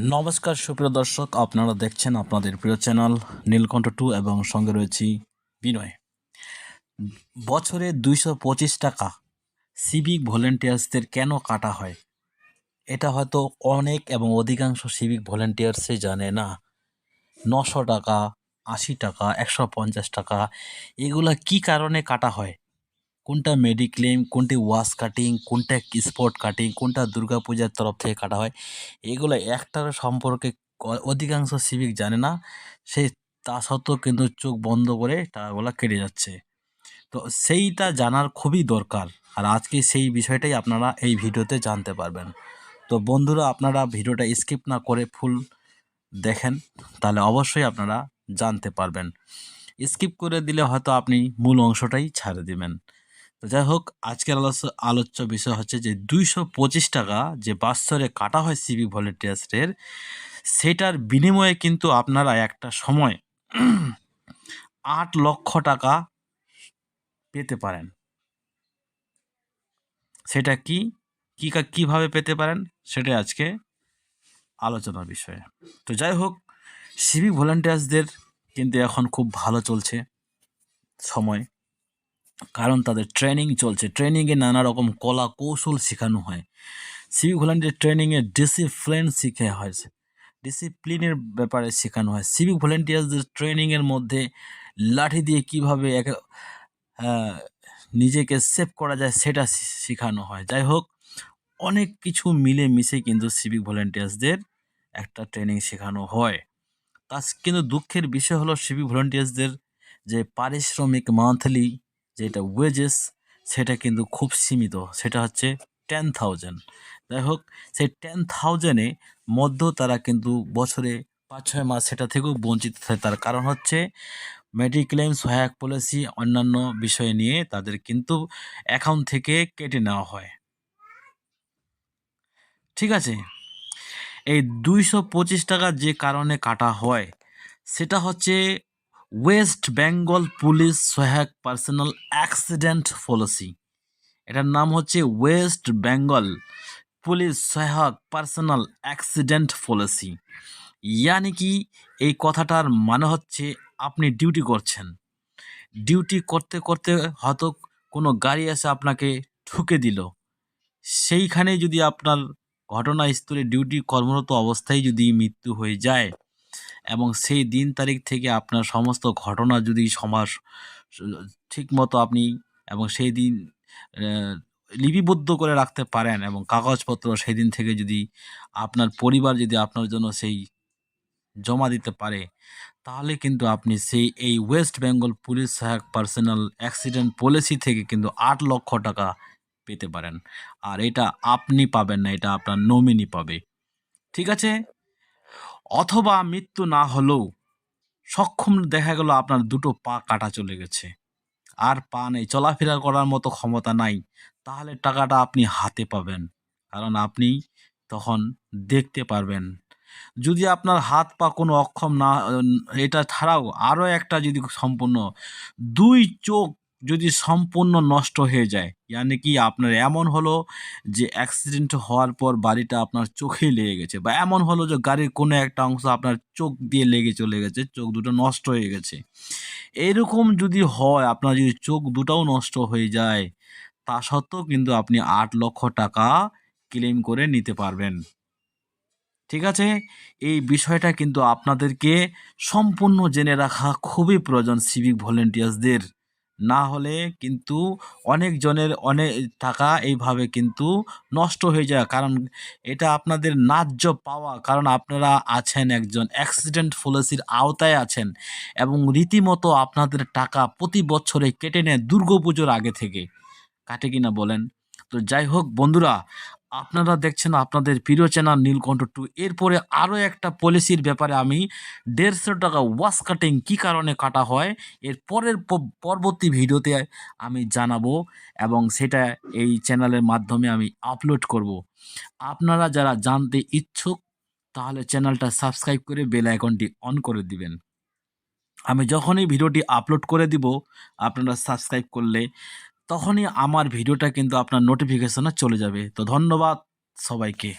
নমস্কার, সুপ্রিয় দর্শক, আপনারা দেখছেন আপনাদের প্রিয় চ্যানেল নীলকণ্ঠ টু এবং সঙ্গে রয়েছি বিনয়। বছরে দুইশো পঁচিশ টাকা সিভিক ভলেন্টিয়ার্সদের কেন কাটা হয়? এটা হয়তো অনেক এবং অধিকাংশ সিভিক ভলেন্টিয়ার্সে জানে না। নশো টাকা, আশি টাকা, একশো পঞ্চাশ টাকা, এগুলা কি কারণে কাটা হয়? কোনটা মেডিক্লেম কোনটি ওয়াশ কাটিং কোনটা স্পট কাটিং কোনটা দুর্গাপূজার তরফ থেকে কাটা হয়, এগুলো একটার সম্পর্কে অধিকাংশ সিভিক জানে না। সেই তা সত্ত্বেও কিন্তু চোখ বন্ধ করে টাকাগুলো কেটে যাচ্ছে। তো সেইটা জানার খুবই দরকার। আর আজকে সেই বিষয়টাই আপনারা এই ভিডিওতে জানতে পারবেন। তো বন্ধুরা, আপনারা ভিডিওটা স্কিপ না করে ফুল দেখেন, তাহলে অবশ্যই আপনারা জানতে পারবেন। স্কিপ করে দিলে হয়তো আপনি মূল অংশটাই ছাড়ে দিবেন। তো যাই হোক, আজকের আলোচ্য বিষয় হচ্ছে যে দুইশো পঁচিশ টাকা যে বাৎসরে কাটা হয় সিভিক ভলেন্টিয়ার্সের সেটার বিনিময়ে কিন্তু আপনারা একটা সময় আট লক্ষ টাকা পেতে পারেন। সেটা কি? কী কা- কীভাবে পেতে পারেন? সেটাই আজকে আলোচনার বিষয়ে। তো যাই হোক সিভিক ভলেন্টিয়ার্সদের কিন্তু এখন খুব ভালো চলছে সময়। কারণ তাদের ট্রেনিং চলছে। ট্রেনিংয়ে নানা রকম কলা কৌশল শেখানো হয়। সিভিক ট্রেনিংয়ে ডিসিপ্লিন শিখে হয়েছে ডিসিপ্লিনের ব্যাপারে শেখানো হয়। সিভিক ভলেন্টিয়ার্সদের ট্রেনিংয়ের মধ্যে লাঠি দিয়ে কীভাবে এক নিজেকে সেভ করা যায় সেটা শেখানো হয়। যাই হোক, অনেক কিছু মিলে মিশে কিন্তু সিভিক ভলেন্টিয়ার্সদের একটা ট্রেনিং শেখানো হয়। তা কিন্তু দুঃখের বিষয় হলো সিভিক ভলেন্টিয়ার্সদের যে পারিশ্রমিক মান্থলি যেটা ওয়েজেস সেটা কিন্তু খুব সীমিত। সেটা হচ্ছে টেন থাউজেন্ড যাই হোক, সেই টেন থাউজেন্ডে মধ্য তারা কিন্তু বছরে পাঁচ ছয় মাস সেটা থেকেও বঞ্চিত থাকে। তার কারণ হচ্ছে মেডিক্লেম সহায়ক পলিসি অন্যান্য বিষয় নিয়ে তাদের কিন্তু অ্যাকাউন্ট থেকে কেটে নেওয়া হয়। ঠিক আছে? এই দুইশো পঁচিশ টাকা যে কারণে কাটা হয়, সেটা হচ্ছে ওয়েস্ট বেঙ্গল পুলিশ সহায়ক পার্সোনাল অ্যাক্সিডেন্ট পলিসি। এটার নাম হচ্ছে ওয়েস্ট বেঙ্গল পুলিশ সহায়ক পার্সোনাল অ্যাক্সিডেন্ট পলিসি। ইয়ানি কি এই কথাটার মানে হচ্ছে আপনি ডিউটি করছেন। ডিউটি করতে করতে হয়তো কোনো গাড়ি এসে আপনাকে ঠুকে দিল। সেইখানে যদি আপনার ঘটনাস্থলে ডিউটি কর্মরত অবস্থায় যদি মৃত্যু হয়ে যায় এবং সেই দিন তারিখ থেকে আপনার সমস্ত ঘটনা যদি সমাজ ঠিক মতো আপনি এবং সেই দিন লিপিবদ্ধ করে রাখতে পারেন এবং কাগজপত্র সেই দিন থেকে যদি আপনার পরিবার যদি আপনার জন্য সেই জমা দিতে পারে, তাহলে কিন্তু আপনি সেই, এই ওয়েস্ট বেঙ্গল পুলিশ সহায়ক পার্সোনাল অ্যাক্সিডেন্ট পলিসি থেকে কিন্তু আট লক্ষ টাকা পেতে পারেন। আর এটা আপনি পাবেন না, এটা আপনার নমিনি পাবে। ঠিক আছে? অথবা মৃত্যু না হলেও সক্ষম দেখা গেল আপনার দুটো পা কাটা চলে গেছে। আর পা নেই, চলাফেরা করার মতো ক্ষমতা নাই, তাহলে টাকাটা আপনি হাতে পাবেন। কারণ আপনি তখন দেখতে পারবেন। যদি আপনার হাত পা কোনো অক্ষম না, এটা ছাড়াও আরও একটা যদি সম্পূর্ণ দুই চোখ যদি সম্পূর্ণ নষ্ট হয়ে যায় ইয়ানি কি আপনার এমন হলো যে অ্যাক্সিডেন্ট হওয়ার পর বাড়িটা আপনার চোখেই লেগে গেছে বা এমন হলো যে গাড়ির কোনো একটা অংশ আপনার চোখ দিয়ে লেগে চলে গেছে, চোখ দুটো নষ্ট হয়ে গেছে। এরকম যদি হয়, আপনার যদি চোখ দুটাও নষ্ট হয়ে যায়, তা সত্ত্বেও কিন্তু আপনি আট লক্ষ টাকা ক্লেম করে নিতে পারবেন। ঠিক আছে? এই বিষয়টা কিন্তু আপনাদেরকে সম্পূর্ণ জেনে রাখা খুবই প্রয়োজন সিভিক ভলেন্টিয়ার্সদের না হলে কিন্তু অনেকজনের অনেক টাকা এইভাবে কিন্তু নষ্ট হয়ে যায়। কারণ এটা আপনাদের ন্যায্য পাওয়া। কারণ আপনারা আছেন একজন অ্যাক্সিডেন্ট পলিসির আওতায় আছেন এবং রীতিমতো আপনাদের টাকা প্রতি বছরে কেটে নেয় দুর্গাপুজোর আগে থেকে। কাটে কিনা বলেন? তো যাই হোক বন্ধুরা আপনারা দেখছেন আপনাদের প্রিয় চ্যানেল নীলকণ্ঠ টু। এরপরে আরও একটা পলিসির ব্যাপারে আমি দেড়শো টাকা ওয়াশ কাটিং কী কারণে কাটা হয়, এর পরের পরবর্তী ভিডিওতে আমি জানাব এবং সেটা এই চ্যানেলের মাধ্যমে আমি আপলোড করব। আপনারা যারা জানতে ইচ্ছুক, তাহলে চ্যানেলটা সাবস্ক্রাইব করে বেল আইকনটি অন করে দিবেন। আমি যখনই ভিডিওটি আপলোড করে দিব, আপনারা সাবস্ক্রাইব করলে তখনই আমার ভিডিওটা কিন্তু আপনার নোটিফিকেশনে চলে যাবে। তো ধন্যবাদ সবাইকে।